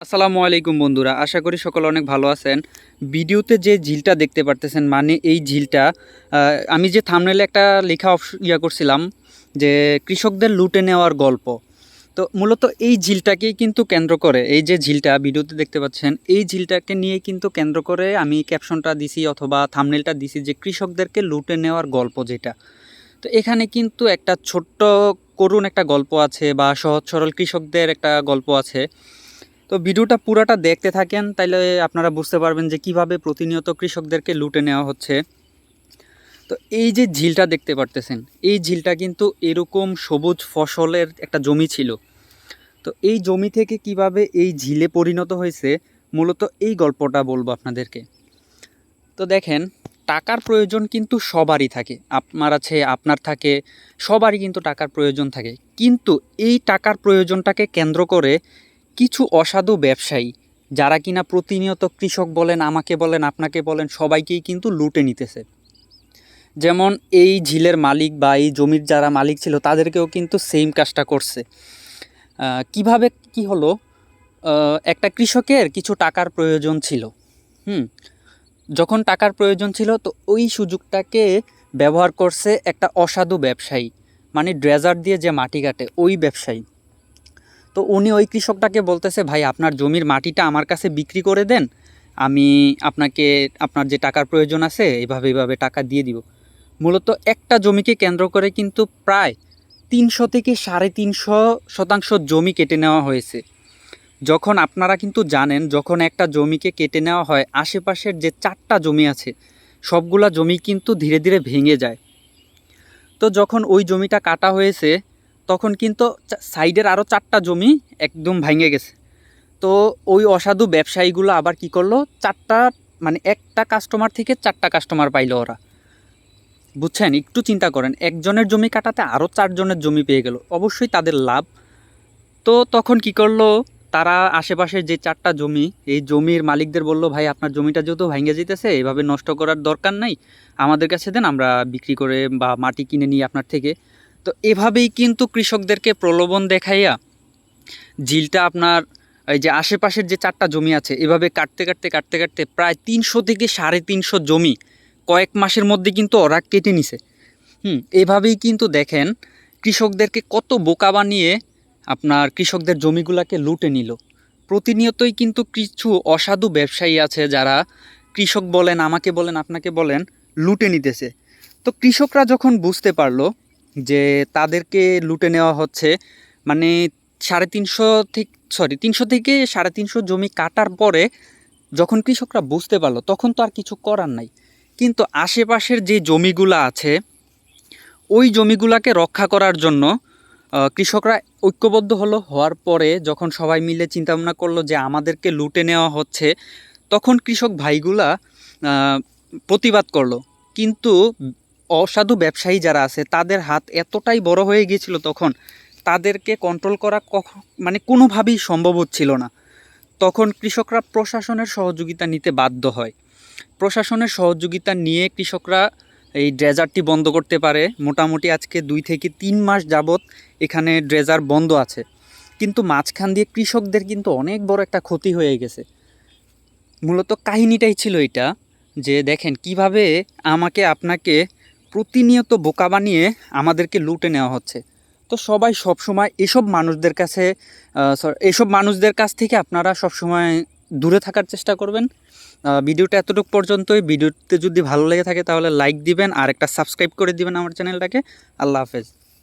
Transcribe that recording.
আসসালামু আলাইকুম বন্ধুরা, আশা করি সকলে অনেক ভালো আছেন। ভিডিওতে যে ঝিলটা দেখতে পারতেছেন মানে এই ঝিলটা আমি যে থামনেলে একটা লেখা ইয়া করছিলাম যে কৃষকদের লুটে নেওয়ার গল্প। তো মূলত এই ঝিলটাকেই কিন্তু কেন্দ্র করে, এই যে ঝিলটা ভিডিওতে দেখতে পাচ্ছেন, এই ঝিলটাকে নিয়ে কিন্তু কেন্দ্র করে আমি ক্যাপশনটা দিছি অথবা থামনেলটা দিছি যে কৃষকদেরকে লুটে নেওয়ার গল্প যেটা। তো এখানে কিন্তু একটা ছোট্ট করুণ একটা গল্প আছে বা সহজ সরল কৃষকদের একটা গল্প আছে। তো ভিডিওটা পুরাটা দেখতে থাকেন, তাইলে আপনারা বুঝতে পারবেন যে কীভাবে প্রতিনিয়ত কৃষকদেরকে লুটে নেওয়া হচ্ছে। তো এই যে ঝিলটা দেখতে পারতেছেন, এই ঝিলটা কিন্তু এরকম সবুজ ফসলের একটা জমি ছিল। তো এই জমি থেকে কীভাবে এই ঝিলে পরিণত হয়েছে, মূলত এই গল্পটা বলব আপনাদেরকে। তো দেখেন, টাকার প্রয়োজন কিন্তু সবারই থাকে, আপনার আছে, আপনার থাকে, সবারই কিন্তু টাকার প্রয়োজন থাকে। কিন্তু এই টাকার প্রয়োজনটাকে কেন্দ্র করে কিছু অসাধু ব্যবসায়ী, যারা কিনা প্রতিনিয়ত কৃষক বলেন, আমাকে বলেন, আপনাকে বলেন, সবাইকেই কিন্তু লুটে নিতেছে। যেমন এই ঝিলের মালিক বা এই জমির যারা মালিক ছিল, তাদেরকেও কিন্তু সেম কাজটা করছে। কীভাবে কি হলো? একটা কৃষকের কিছু টাকার প্রয়োজন ছিল, হুম? যখন টাকার প্রয়োজন ছিল, তো ওই সুযোগটাকে ব্যবহার করছে একটা অসাধু ব্যবসায়ী মানে ড্রেজার দিয়ে যে মাটি কাটে, ওই ব্যবসায়ী। তো উনি ওই কৃষকটাকে বলতেছে, ভাই, আপনার জমির মাটিটা আমার কাছে বিক্রি করে দেন, আমি আপনাকে, আপনার যে টাকার প্রয়োজন আছে এইভাবে এইভাবে টাকা দিয়ে দিব। মূলত একটা জমিকে কেন্দ্র করে কিন্তু প্রায় তিনশো থেকে সাড়ে তিনশো শতাংশ জমি কেটে নেওয়া হয়েছে। যখন আপনারা কিন্তু জানেন, যখন একটা জমিকে কেটে নেওয়া হয়, আশেপাশের যে চারটা জমি আছে, সবগুলা জমি কিন্তু ধীরে ধীরে ভেঙে যায়। তো যখন ওই জমিটা কাটা হয়েছে তখন কিন্তু সাইডের আরও চারটা জমি একদম ভেঙে গেছে। তো ওই অসাধু ব্যবসায়ীগুলো আবার কি করল? চারটা মানে একটা কাস্টমার থেকে চারটা কাস্টমার পাইলো ওরা। বুঝছেন? একটু চিন্তা করেন, একজনের জমি কাটাতে আরও চারজনের জমি পেয়ে গেল। অবশ্যই তাদের লাভ। তো তখন কি করল? তারা আশেপাশের যে চারটা জমি, এই জমির মালিকদের বলল, ভাই, আপনার জমিটা যেহেতু ভেঙে যেতেছে, এভাবে নষ্ট করার দরকার নাই। আমাদের কাছে দেন, আমরা বিক্রি করে বা মাটি কিনে নিই আপনার থেকে। তো এভাবেই কিন্তু কৃষকদেরকে প্রলোভন দেখাইয়া ঝিলটা আপনার এই যে আশেপাশের যে চারটা জমি আছে, এভাবে কাটতে কাটতে কাটতে কাটতে প্রায় তিনশো থেকে সাড়ে তিনশো জমি কয়েক মাসের মধ্যে কিন্তু ওরা কেটে নিছে। হুম, এভাবেই কিন্তু দেখেন কৃষকদেরকে কত বোকা বানিয়ে আপনার কৃষকদের জমিগুলোকে লুটে নিল। প্রতিনিয়তই কিন্তু কিছু অসাধু ব্যবসায়ী আছে যারা কৃষক বলেন, আমাকে বলেন, আপনাকে বলেন, লুটে নিতেছে। তো কৃষকরা যখন বুঝতে পারল যে তাদেরকে লুটে নেওয়া হচ্ছে। মানে সাড়ে তিনশো থেকে সরি তিনশো থেকে সাড়ে তিনশো জমি কাটার পরে যখন কৃষকরা বুঝতে পারল, তখন তো আর কিছু করার নাই। কিন্তু আশেপাশের যে জমিগুলো আছে, ওই জমিগুলাকে রক্ষা করার জন্য কৃষকরা ঐক্যবদ্ধ হলো। হওয়ার পরে যখন সবাই মিলে চিন্তা ভাবনা করল যে আমাদেরকে লুটে নেওয়া হচ্ছে, তখন কৃষক ভাইগুলা প্রতিবাদ করল। কিন্তু অসাধু ব্যবসায়ী যারা আছে, তাদের হাত এতটাই বড় হয়ে গিয়েছিল তখন, তাদেরকে কন্ট্রোল করা কখ মানে কোনোভাবেই সম্ভব হচ্ছিল না। তখন কৃষকরা প্রশাসনের সহযোগিতা নিতে বাধ্য হয়। প্রশাসনের সহযোগিতা নিয়ে কৃষকরা এই ড্রেজারটি বন্ধ করতে পারে। মোটামুটি আজকে দুই থেকে তিন মাস যাবৎ এখানে ড্রেজার বন্ধ আছে। কিন্তু মাঝখান দিয়ে কৃষকদের কিন্তু অনেক বড় একটা ক্ষতি হয়ে গেছে। মূলত কাহিনীটাই ছিল এটা যে, দেখেন কীভাবে আমাকে আপনাকে প্রতিনিয়ত বোকা বানিয়ে আমাদেরকে লুটে নেওয়া হচ্ছে। তো সবাই সবসময় এসব মানুষদের কাছে এসব মানুষদের কাছ থেকে আপনারা সবসময় দূরে থাকার চেষ্টা করবেন। ভিডিওটা এতটুকু পর্যন্তই। ভিডিওতে যদি ভালো লেগে থাকে তাহলে লাইক দিবেন আর একটা সাবস্ক্রাইব করে দিবেন আমার চ্যানেলটাকে। আল্লাহ হাফেজ।